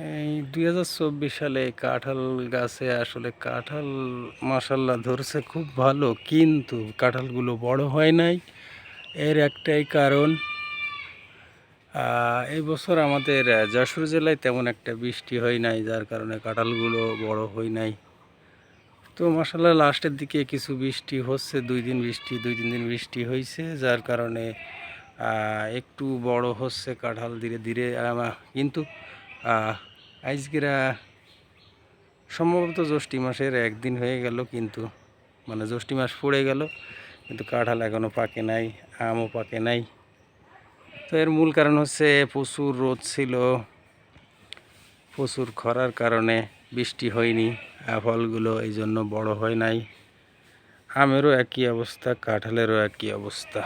এই দুই হাজার চব্বিশ সালে কাঁঠাল গাছে আসলে কাঁঠাল মাসাল্লাহ ধরছে খুব ভালো, কিন্তু কাঁঠালগুলো বড় হয় নাই। এর একটাই কারণ এই বছর আমাদের যশোর জেলায় তেমন একটা বৃষ্টি হয় নাই, যার কারণে কাঁঠালগুলো বড় হয় নাই। তো মাসাল্লাহ লাস্টের দিকে কিছু বৃষ্টি হচ্ছে, দুই দিন বৃষ্টি, দুই তিন দিন বৃষ্টি হয়েছে যার কারণে একটু বড় হচ্ছে কাঁঠাল ধীরে ধীরে কিন্তু আজকেরা সম্ভবত জ্যৈষ্ঠী মাসের একদিন হয়ে গেল কিন্তু মানে জ্যৈষ্ঠী মাস পড়ে গেল, কিন্তু কাঁঠাল এখনও পাকে নাই, আমও পাকে নাই। তো এর মূল কারণ হচ্ছে প্রচুর রোদ ছিল, প্রচুর খরার কারণে বৃষ্টি হয়নি ফলগুলো এই জন্য বড় হয় নাই। আমেরও একই অবস্থা, কাঁঠালেরও একই অবস্থা।